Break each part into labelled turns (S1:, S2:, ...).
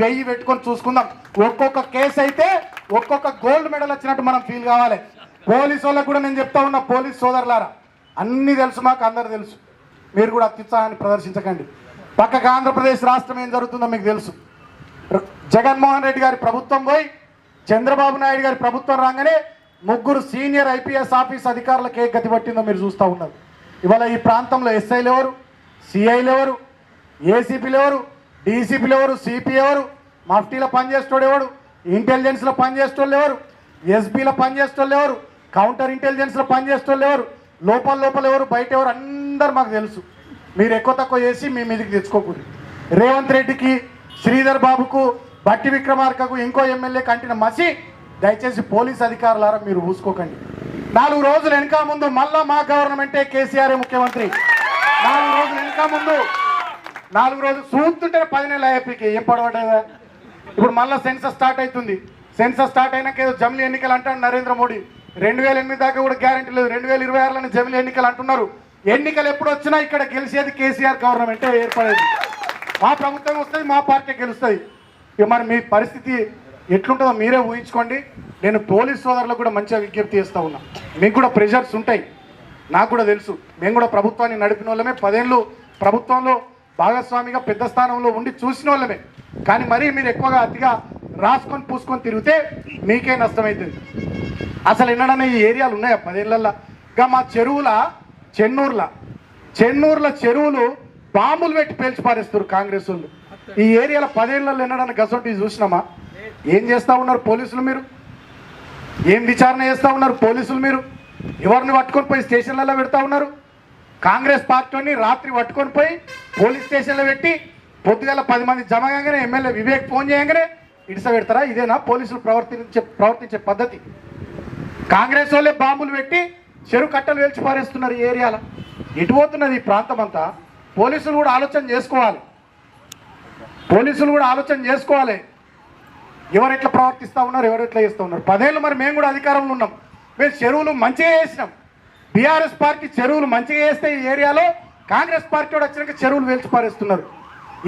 S1: వెయ్యి పెట్టుకొని చూసుకుందాం. ఒక్కొక్క కేసు అయితే ఒక్కొక్క గోల్డ్ మెడల్ వచ్చినట్టు మనం ఫీల్ కావాలి. పోలీసు వాళ్ళకు కూడా నేను చెప్తా ఉన్నా పోలీస్ సోదరులారా అన్నీ తెలుసు మాకు అందరు తెలుసు. మీరు కూడా అత్యుత్సాహాన్ని ప్రదర్శించకండి. పక్కకు ఆంధ్రప్రదేశ్ రాష్ట్రం ఏం జరుగుతుందో మీకు తెలుసు. జగన్మోహన్ రెడ్డి గారి ప్రభుత్వం పోయి చంద్రబాబు నాయుడు గారి ప్రభుత్వం రాగానే ముగ్గురు సీనియర్ ఐపీఎస్ ఆఫీస్ అధికారులకు ఏ గతి పట్టిందో మీరు చూస్తూ ఉన్నారు. ఇవాళ ఈ ప్రాంతంలో ఎస్ఐలు ఎవరు? సిఐలు ఎవరు? ఏసీపీలు ఎవరు? డీసీపీలు ఎవరు? సిపి ఎవరు? మఫ్టీలో పనిచేసేటోడు ఎవరు ఇంటెలిజెన్స్లో పనిచేసేటోళ్ళు ఎవరు? ఎస్బీలో పనిచేసేటోళ్ళు ఎవరు? కౌంటర్ ఇంటెలిజెన్స్లో పనిచేసేటోళ్ళు ఎవరు? లోపల లోపల ఎవరు? బయట ఎవరు? అందరు మాకు తెలుసు. మీరు ఎక్కువ తక్కువ చేసి మీ మీదకి తెచ్చుకోకూడదు. రేవంత్ రెడ్డికి శ్రీధర్ బాబుకు బట్టి విక్రమార్కకు ఇంకో ఎమ్మెల్యే కంటిన మసి దయచేసి పోలీస్ అధికారులారా మీరు ఊసుకోకండి. నాలుగు రోజులు వెనక ముందు మళ్ళా మా గవర్నమెంటే కేసీఆర్ ముఖ్యమంత్రి. నాలుగు రోజులు వెనక ముందు నాలుగు రోజులు చూస్తుంటే పది నెలలు ఏపీకి ఏం ఇప్పుడు మళ్ళీ సెన్సస్ స్టార్ట్ అవుతుంది. సెన్సస్ స్టార్ట్ అయినాక ఏదో జమిలీ ఎన్నికలు అంటాడు నరేంద్ర మోడీ. రెండు వేల ఎనిమిది దాకా కూడా గ్యారంటీ లేదు. రెండు వేల ఇరవై ఆరులోనే జమిలీ ఎన్నికలు అంటున్నారు. ఎన్నికలు ఎప్పుడు వచ్చినా ఇక్కడ గెలిచేది కేసీఆర్ గవర్నమెంటే ఏర్పడేది. మా ప్రభుత్వం వస్తుంది మా పార్టీ గెలుస్తుంది. ఇక మరి మీ పరిస్థితి ఎట్లుంటుందో మీరే ఊహించుకోండి. నేను పోలీస్ సోదరులకు కూడా మంచిగా విజ్ఞప్తి చేస్తూ ఉన్నా. మీకు కూడా ప్రెషర్స్ ఉంటాయి. నాకు కూడా తెలుసు. మేము కూడా ప్రభుత్వాన్ని నడిపిన వాళ్ళమే. పదేళ్ళు ప్రభుత్వంలో భాగస్వామిగా పెద్ద స్థానంలో ఉండి చూసిన వాళ్ళమే. కానీ మరీ మీరు ఎక్కువగా అతిగా రాసుకొని పూసుకొని తిరిగితే మీకే నష్టమవుతుంది అసలు ఎన్నడన్నా ఈ ఏరియాలు ఉన్నాయా? పదేళ్ళల్లో ఇంకా మా చెరువుల చెన్నూర్ల చెన్నూర్ల చెరువులు బాంబులు పెట్టి పేల్చి పారేస్తారు కాంగ్రెస్ వాళ్ళు. ఈ ఏరియాలో పదేళ్ళలో ఎన్నడన్నా గసొంటి చూసినామా? ఏం చేస్తా ఉన్నారు పోలీసులు మీరు? ఏం విచారణ చేస్తా ఉన్నారు పోలీసులు మీరు? ఎవరిని పట్టుకొని పోయి స్టేషన్లలో పెడతా ఉన్నారు? కాంగ్రెస్ పార్టీని రాత్రి పట్టుకొని పోయి పోలీస్ స్టేషన్లో పెట్టి పొద్దుగల పది మంది జమ కాగానే ఎమ్మెల్యే వివేక్ ఫోన్ చేయగానే ఇడిస పెడతారా? ఇదేనా? పోలీసులు ప్రవర్తించే ప్రవర్తించే పద్ధతి. కాంగ్రెస్ వాళ్ళే బాంబులు పెట్టి చెరువు కట్టలు వేల్చి పారేస్తున్నారు ఈ ఏరియాలో. ఇటు పోతున్నది ఈ ప్రాంతం అంతా? పోలీసులు కూడా ఆలోచన చేసుకోవాలి. పోలీసులు కూడా ఆలోచన చేసుకోవాలి. ఎవరు ఎట్లా ప్రవర్తిస్తూ ఉన్నారు ఎవరు ఎట్లా చేస్తూ ఉన్నారు? పదేళ్ళు మరి మేము కూడా అధికారంలో ఉన్నాం. మేము చెరువులు మంచిగా చేసినాం. బీఆర్ఎస్ పార్టీ చెరువులు మంచిగా చేస్తే ఈ ఏరియాలో కాంగ్రెస్ పార్టీ కూడా వచ్చినాక చెరువులు వేల్చి పారేస్తున్నారు.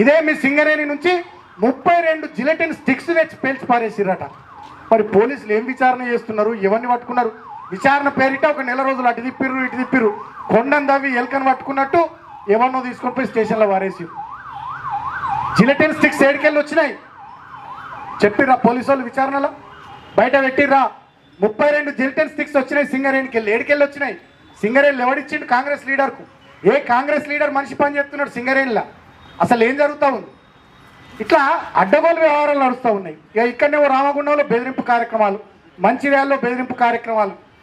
S1: ఇదే మీ సింగరేణి నుంచి ముప్పై రెండు జిలెటిన్ స్టిక్స్ తెచ్చి పేల్చి పారేసిరట మరి పోలీసులు ఏం విచారణ చేస్తున్నారు? ఎవరిని పట్టుకున్నారు? విచారణ పేరిట ఒక నెల రోజులు అటు తిప్పిర్రు ఇటు తిప్పిర్రు. కొండను దవ్వి ఎలకను పట్టుకున్నట్టు ఎవరినో తీసుకొని పోయి స్టేషన్లో వారేసి జిలెటిన్ స్టిక్స్ ఏడికెళ్ళి వచ్చినాయి. చెప్పిర్రా పోలీసు వాళ్ళు విచారణలో? బయట పెట్టిర్రా? ముప్పై రెండు జిలెటిన్ స్టిక్స్ వచ్చినాయి సింగరేణికి వెళ్ళి ఏడికెళ్ళి వచ్చినాయి. సింగరేణి ఎవడిచ్చిండు కాంగ్రెస్ లీడర్కు? ఏ కాంగ్రెస్ లీడర్ మనిషి పని చేస్తున్నాడు సింగరేణిలా? అసలు ఏం జరుగుతూ ఉంది? ఇట్లా అడ్డగోలు వ్యవహారాలు నడుస్తూ ఉన్నాయి. ఇక ఇక్కడనే ఓ రామగుండంలో బెదిరింపు కార్యక్రమాలు మంచిర్యాలలో బెదిరింపు కార్యక్రమాలు